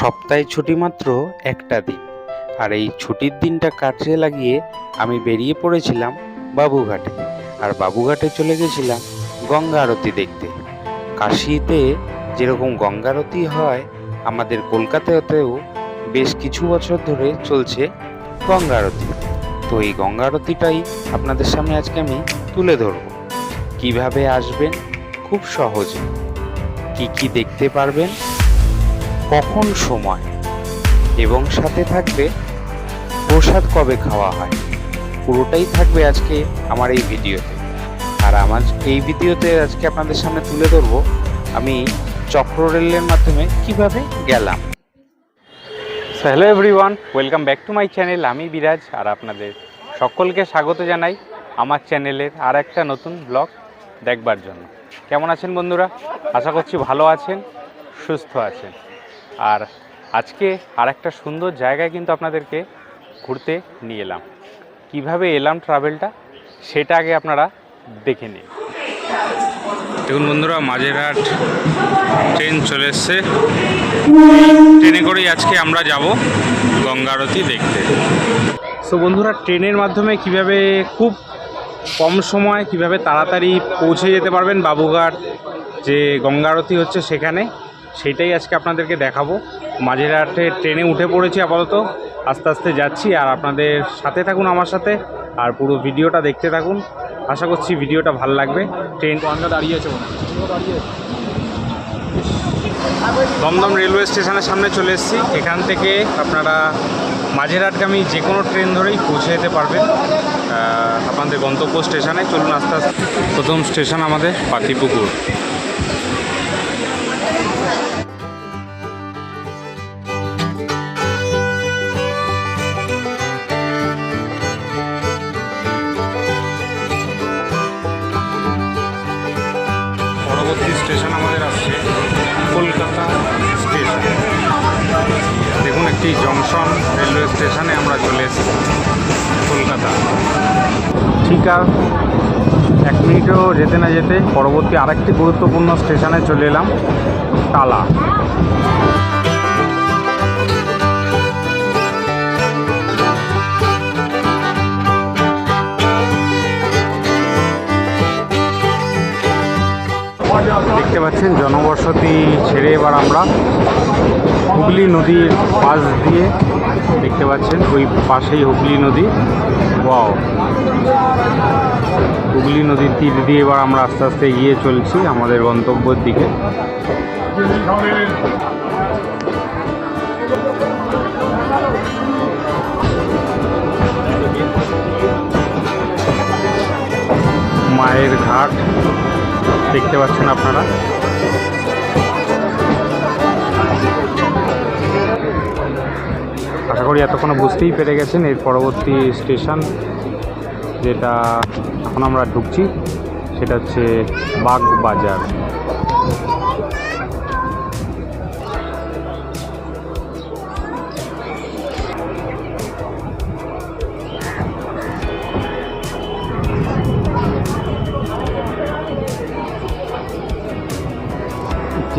সপ্তাহে ছুটি মাত্র একটা দিন। আর এই ছুটির দিনটা কাজে লাগিয়ে আমি বেরিয়ে পড়েছিলাম বাবুঘাটে। আর বাবুঘাটে চলে গেছিলাম গঙ্গা আরতি দেখতে। কাশিতে যেরকম গঙ্গা আরতি হয়, আমাদের কলকাতাতেও বেশ কিছু বছর ধরে চলছে গঙ্গা আরতি। তো এই গঙ্গা আরতিটাই আপনাদের সামনে আজকে আমি তুলে ধরব। কীভাবে আসবেন? খুব সহজে। কি কি দেখতে পারবেন? কখন সময়? এবং সাথে থাকবে প্রসাদ কবে খাওয়া হয়? পুরোটাই থাকবে আজকে আমার এই ভিডিওতে। আর আমার এই ভিডিওতে আজকে আপনাদের সামনে তুলে ধরবো আমি চক্র রেলের মাধ্যমে কীভাবে গেলাম। Hello everyone welcome back to my channel আমি বিরাজ আর আপনাদের সকলকে স্বাগত জানাই আমার চ্যানেলের আর একটা নতুন ব্লগ দেখবার জন্য। কেমন আছেন বন্ধুরা? আশা করছি ভালো আছেন, সুস্থ আছেন। আর আজকে আর একটা সুন্দর জায়গায় কিন্তু আপনাদেরকে ঘুরতে নিয়ে এলাম। কীভাবে এলাম ট্রাভেলটা সেটা আগে আপনারা দেখে নিন। দেখুন বন্ধুরা মাঝেরহাট ট্রেন চলে এসছে। ট্রেনে করেই আজকে আমরা যাব গঙ্গা আরতি দেখতে। সো বন্ধুরা ট্রেনের মাধ্যমে কীভাবে খুব কম সময় কীভাবে তাড়াতাড়ি পৌঁছে যেতে পারবেন বাবুঘাট যে গঙ্গা আরতি হচ্ছে সেখানে সেটাই আজকে আপনাদেরকে দেখাবো। মাঝেরহাটে ট্রেনে উঠে পড়েছি আপাতত। আস্তে আস্তে যাচ্ছি আর আপনাদের সাথে থাকুন আমার সাথে। আর পুরো ভিডিওটা দেখতে থাকুন। আশা করছি ভিডিওটা ভালো লাগবে। ট্রেন গঙ্গা দাঁড়িয়ে আছে দমদম রেলওয়ে স্টেশনের সামনে চলে এসেছি। এখান থেকে আপনারা মাঝেরহাটগামী যে কোনো ট্রেন ধরেই পৌঁছে যেতে পারবেন। আপনাদের গন্তব্য স্টেশনে। চলুন আস্তে আস্তে। প্রথম স্টেশন আমাদের পাতিপুকুর স্টেশন আমাদের আসছে কলকাতা স্টেশন। দেখুন, একটি জংশন রেলওয়ে স্টেশনে আমরা চলে এসেছি কলকাতা। ঠিক আর এক মিনিটও যেতে না যেতে পরবর্তী আরেকটি গুরুত্বপূর্ণ স্টেশনে চলে এলাম টালা। দেখতে পাচ্ছেন, জনবসতি ছেড়ে এবার আমরা হুগলি নদীর পাশ দিয়ে দেখতে পাচ্ছেন, ওই পাশেই হুগলি নদী। ওয়াও। হুগলি নদীর তীর দিয়ে এবার আমরা আস্তে আস্তে এগিয়ে চলছি আমাদের গন্তব্যের দিকে। মায়ের ঘাট। দেখতে পাচ্ছেন আপনারা। আশা করি এতক্ষণ বুঝতেই পেরে গেছেন এর পরবর্তী স্টেশন, যেটা এখন আমরা ঢুকছি, সেটা হচ্ছে বাগ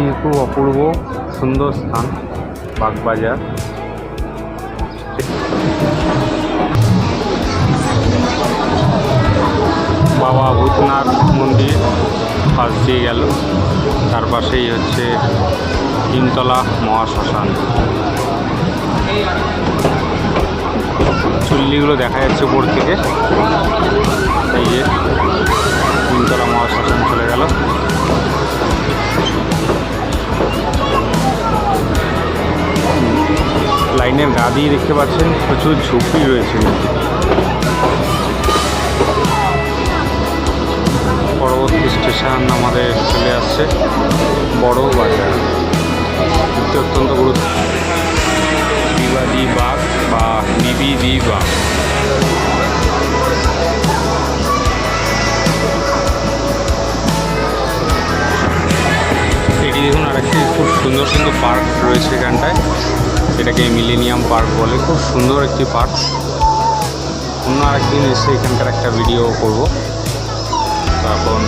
একটি খুব অপূর্ব সুন্দর স্থান, বাগবাজার। বাবা ভূতনাথ মন্দির পাশ দিয়ে গেল। তার পাশেই হচ্ছে তিনতলা মহাশ্মশান। চুল্লিগুলো দেখা যাচ্ছে উপর থেকে। গা দেখতে পাচ্ছেন প্রচুর ঝুঁকি রয়েছে। পরবর্তী স্টেশন আমাদের চলে আসছে বড় বাজার। অত্যন্ত গুরুত্ব বিবাদী বাগ বা নিবিদি বাগ এটি দেখুন আরেকটি খুব সুন্দর সুন্দর পার্ক রয়েছে এখানটায়। এটাকে মিলেনিয়াম পার্ক বলে। খুব সুন্দর একটি পার্ক। অন্য আরেকদিন এসে এখানকার একটা ভিডিও করব। তো এখন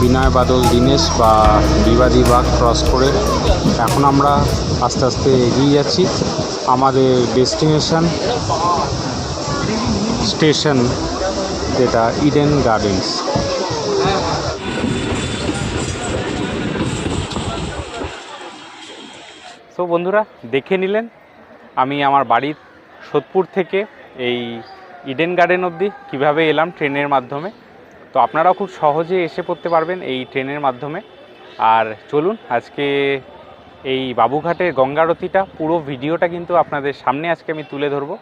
বিনয় বাদল, দীনেশ বা বিবাদী বাঘ ক্রস করে এখন আমরা আস্তে আস্তে এগিয়ে যাচ্ছি। আমাদের ডেস্টিনেশন স্টেশন যেটা ইডেন গার্ডেন্স সো বন্ধুরা, দেখে নিলেন, আমি আমার বাড়ির সোদপুর থেকে এই ইডেন গার্ডেন অবধি কীভাবে এলাম ট্রেনের মাধ্যমে। তো আপনারাও খুব সহজে এসে পড়তে পারবেন এই ট্রেনের মাধ্যমে। আর চলুন, আজকে এই বাবুঘাটের গঙ্গারতিটা, পুরো ভিডিওটা কিন্তু আপনাদের সামনে আজকে আমি তুলে ধরবো।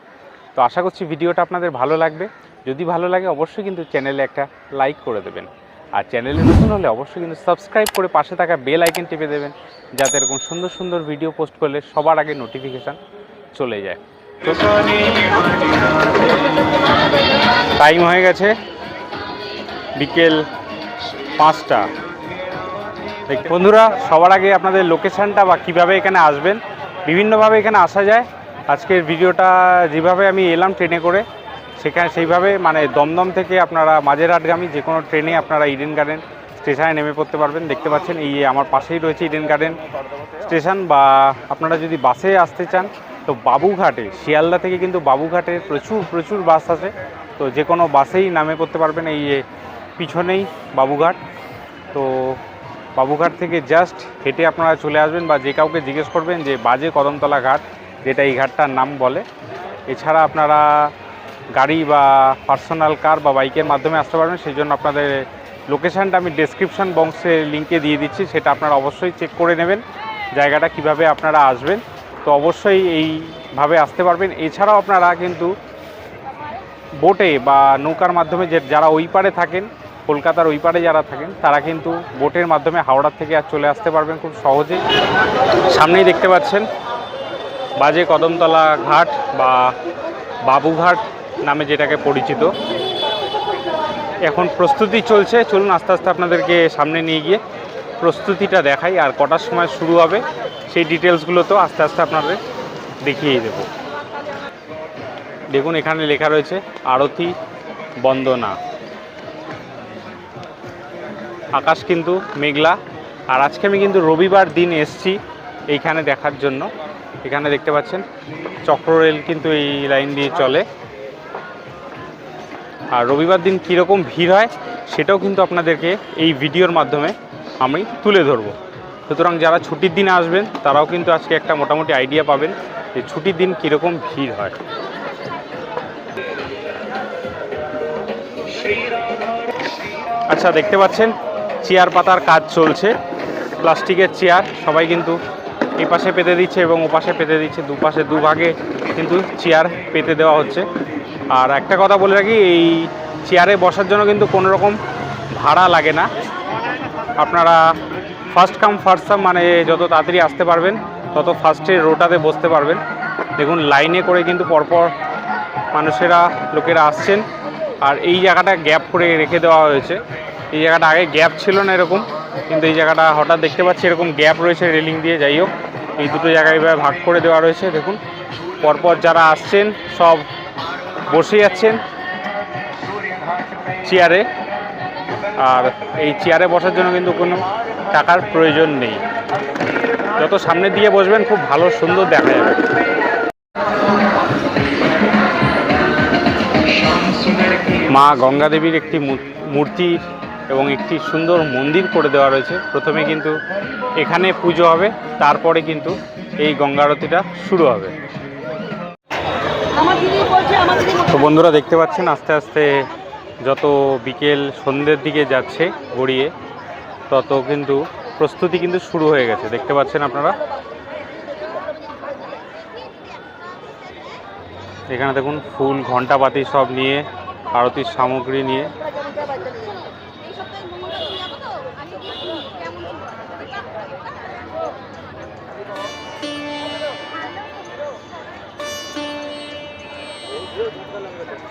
তো আশা করছি ভিডিওটা আপনাদের ভালো লাগবে। যদি ভালো লাগে, অবশ্যই কিন্তু চ্যানেলে একটা লাইক করে দেবেন। আর চ্যানেলে নতুন হলে অবশ্যই কিন্তু সাবস্ক্রাইব করে পাশে থাকা বেল আইকন টিপে দেবেন, যাতে এরকম সুন্দর সুন্দর ভিডিও পোস্ট করলে সবার আগে নোটিফিকেশান চলে যায়। টাইম হয়ে গেছে বিকেল পাঁচটা। বন্ধুরা, সবার আগে আপনাদের লোকেশানটা বা কীভাবে এখানে আসবেন, বিভিন্নভাবে এখানে আসা যায়। আজকের ভিডিওটা যেভাবে আমি এলাম ট্রেনে করে সেখানে সেইভাবে মানে দমদম থেকে আপনারা মাঝেরহাটগামী যে কোনো ট্রেনে আপনারা ইডেন গার্ডেন স্টেশনে নেমে পড়তে পারবেন। দেখতে পাচ্ছেন এই আমার পাশেই রয়েছে ইডেন গার্ডেন স্টেশন বা আপনারা যদি বাসে আসতে চান, তো বাবুঘাটে, শিয়ালদা থেকে কিন্তু বাবুঘাটে প্রচুর প্রচুর বাস আছে তো যে কোনো বাসেই নামে পড়তে পারবেন এই পিছনেই বাবুঘাট। তো বাবুঘাট থেকে জাস্ট হেঁটে আপনারা চলে আসবেন বা যে কাউকে জিজ্ঞেস করবেন যে বাজে কদমতলা ঘাট, যেটা এই ঘাটটার নাম বলে। এছাড়া আপনারা গাড়ি বা পার্সোনাল কার বা বাইকের মাধ্যমে আসতে পারবেন, সেই জন্য আপনাদের লোকেশানটা আমি ডেসক্রিপশন বক্সে লিঙ্কে দিয়ে দিচ্ছি, সেটা আপনারা অবশ্যই চেক করে নেবেন, জায়গাটা কীভাবে আপনারা আসবেন। তো অবশ্যই এইভাবে আসতে পারবেন। এছাড়াও আপনারা কিন্তু বোটে বা নৌকার মাধ্যমে যে যারা ওই পারে থাকেন, কলকাতার ওই পারে যারা থাকেন, তারা কিন্তু বোটের মাধ্যমে হাওড়া থেকে আর চলে আসতে পারবেন খুব সহজে। সামনেই দেখতে পাচ্ছেন বাজে কদমতলা ঘাট বা বাবুঘাট। নামে যেটাকে পরিচিত। এখন প্রস্তুতি চলছে, চলুন আস্তে আস্তে আপনাদেরকে সামনে নিয়ে গিয়ে প্রস্তুতিটা দেখাই আর কটার সময় শুরু হবে, সেই ডিটেলসগুলো তো আস্তে আস্তে আপনাদের দেখিয়ে দেব। দেখুন, এখানে লেখা রয়েছে, আরতি বন্দনা। আকাশ কিন্তু মেঘলা, আর আজকে আমি কিন্তু রবিবার দিন এসছি এইখানে দেখার জন্য। এখানে দেখতে পাচ্ছেন চক্র রেল কিন্তু এই লাইন দিয়ে চলে। আর রবিবার দিন কীরকম ভিড় হয় সেটাও কিন্তু আপনাদেরকে এই ভিডিওর মাধ্যমে আমি তুলে ধরবো। সুতরাং যারা ছুটির দিনে আসবেন, তারাও কিন্তু আজকে একটা মোটামুটি আইডিয়া পাবেন যে ছুটির দিন কীরকম ভিড় হয়। আচ্ছা দেখতে পাচ্ছেন, চেয়ার পাতার কাজ চলছে। প্লাস্টিকের চেয়ার, সবাই কিন্তু এই পাশে পেতে দিচ্ছে এবং ওপাশে পেতে দিচ্ছে। দুপাশে, দুভাগে কিন্তু চেয়ার পেতে দেওয়া হচ্ছে। আর একটা কথা বলে রাখি, এই চেয়ারে বসার জন্য কিন্তু কোনো রকম ভাড়া লাগে না। আপনারা ফার্স্ট কাম ফার্স্ট সাম মানে যত তাড়াতাড়ি আসতে পারবেন, তত ফার্স্টে রোটাতে বসতে পারবেন। দেখুন লাইনে করে কিন্তু পরপর মানুষেরা, লোকেরা আসছেন। আর এই জায়গাটা গ্যাপ করে রেখে দেওয়া হয়েছে। এই জায়গাটা আগে গ্যাপ ছিল না এরকম, কিন্তু এই জায়গাটা হঠাৎ দেখতে পাচ্ছি এরকম গ্যাপ রয়েছে রেলিং দিয়ে। যাই হোক, এই দুটো জায়গায় ভাগ করে দেওয়া রয়েছে, দেখুন। পরপর যারা আসছেন, সব বসে যাচ্ছেন চেয়ারে। আর এই চেয়ারে বসার জন্য কিন্তু কোনো টাকার প্রয়োজন নেই। যত সামনে দিয়ে বসবেন, খুব ভালো, সুন্দর দেখা যাবে। মা গঙ্গা দেবীর একটি মূর- মূর্তি এবং একটি সুন্দর মন্দির করে দেওয়া রয়েছে। প্রথমে কিন্তু এখানে পুজো হবে, তারপরে কিন্তু এই গঙ্গা আরতিটা শুরু হবে। আমার দিদি বলছে, আমার দিদি তো বন্ধুরা দেখতে পাচ্ছেন আস্তে আস্তে যত বিকেল সন্ধ্যের দিকে যাচ্ছে গড়িয়ে, তত কিন্তু প্রস্তুতি কিন্তু শুরু হয়ে গেছে। দেখতে পাচ্ছেন আপনারা? এখানে দেখুন, ফুল ঘণ্টাপাতি সব নিয়ে, আরতির সামগ্রী নিয়ে।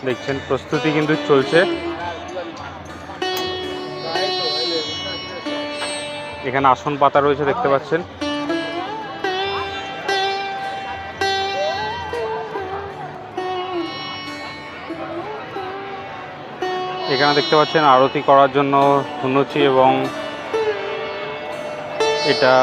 দেখছেন, প্রস্তুতি কিন্তু চলছে। এখানে আসন পাতা রয়েছে, দেখতে পাচ্ছেন। এখানে দেখতে পাচ্ছেন, আরতি করার জন্য ধুনুচি এবং এটা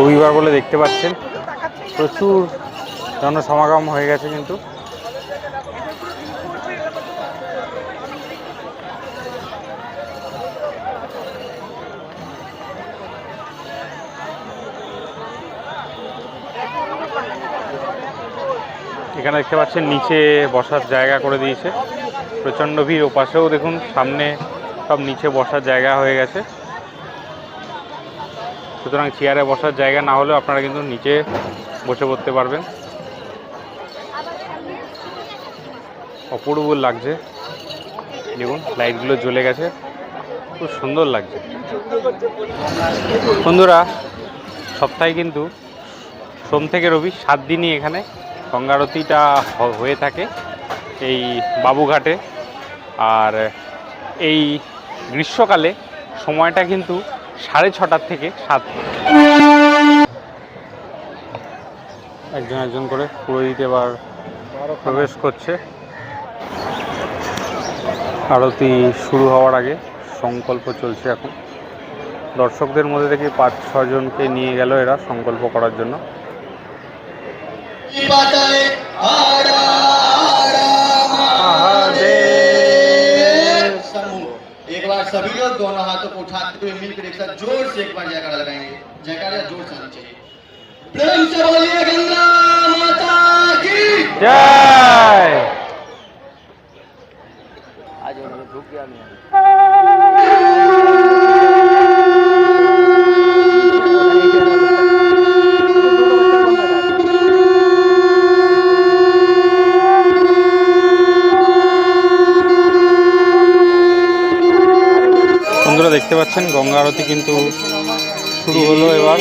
রবিবার বলে দেখতে পাচ্ছেন। প্রচুর জনসমাগম হয়ে গেছে কিন্তু। এখানে দেখতে পাচ্ছেন, নিচে বসার জায়গা করে দিয়েছে। প্রচণ্ড ভিড়, ওপাশেও দেখুন, সামনে সব নিচে বসার জায়গা হয়ে গেছে। সুতরাং চেয়ারে বসার জায়গা না হলেও আপনারা কিন্তু নিচে বসে পড়তে পারবেন। অপূর্ব লাগছে। দেখুন, লাইটগুলো জ্বলে গেছে। খুব সুন্দর লাগছে। বন্ধুরা, সপ্তাহে কিন্তু সোম থেকে রবি সাত দিনই এখানে গঙ্গারতিটা হয়ে থাকে এই বাবুঘাটে। আর এই গ্রীষ্মকালে সময়টা কিন্তু সাড়ে ছটার থেকে সাত একজন একজন করে পুরোহিত এবার প্রবেশ করছে। আরতি শুরু হওয়ার আগে সংকল্প চলছে এখন। দর্শকদের মধ্যে থেকে পাঁচ ছজনকে নিয়ে গেল এরা সংকল্প করার জন্য। साथियों दोनों हाथों को उठाते हुए मिलकर एक साथ ज़ोर से एक बार जयकार लगाएँगे। जयकारा ज़ोर से चाहिए। गंगा माता जय। आज धूप गया পাচ্ছেন গঙ্গা আরতি কিন্তু শুরু হলো এবার।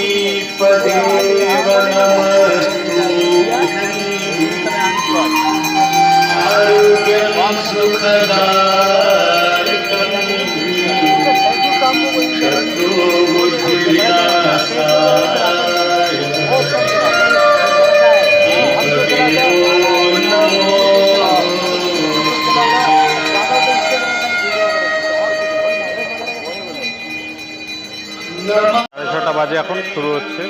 শুরু হচ্ছে।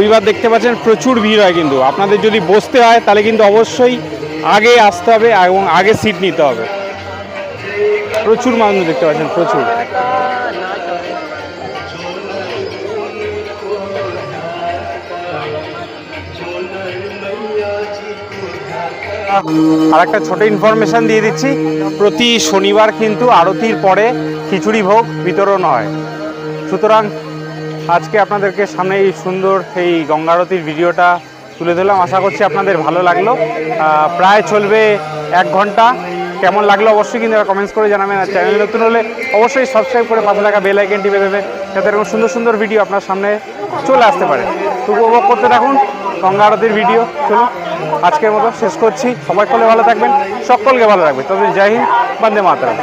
রবিবার দেখতে পাচ্ছেন প্রচুর ভিড় হয় কিন্তু। আপনাদের যদি বসতে হয়, তাহলে কিন্তু অবশ্যই আগে আসতে হবে এবং আগে সিট নিতে হবে। প্রচুর মানুষ দেখতে পাচ্ছেন, প্রচুর। আর একটা ছোট ইনফরমেশন দিয়ে দিচ্ছি, প্রতি শনিবার কিন্তু আরতির পরে খিচুড়ি ভোগ বিতরণ হয়। সুতরাং আজকে আপনাদেরকে সামনে এই সুন্দর এই গঙ্গা আরতির ভিডিওটা তুলে ধরলাম। আশা করছি আপনাদের ভালো লাগল। প্রায় চলবে এক ঘণ্টা। কেমন লাগল অবশ্যই কিন্তু কমেন্টস করে জানাবেন। আর চ্যানেল নতুন হলে অবশ্যই সাবস্ক্রাইব করে পাশে থাকা বেল আইকন টিপে দেবেন, যাতে এরকম সুন্দর সুন্দর ভিডিও আপনার সামনে চলে আসতে পারে। তো উপভোগ করতে থাকুন গঙ্গা আরতির ভিডিও। চলুন, আজকের মতো শেষ করছি। সবাই সকলে ভালো থাকবেন। সকলকে ভালো রাখবে তবে জয় হিন্দ, বন্দে মাতরম।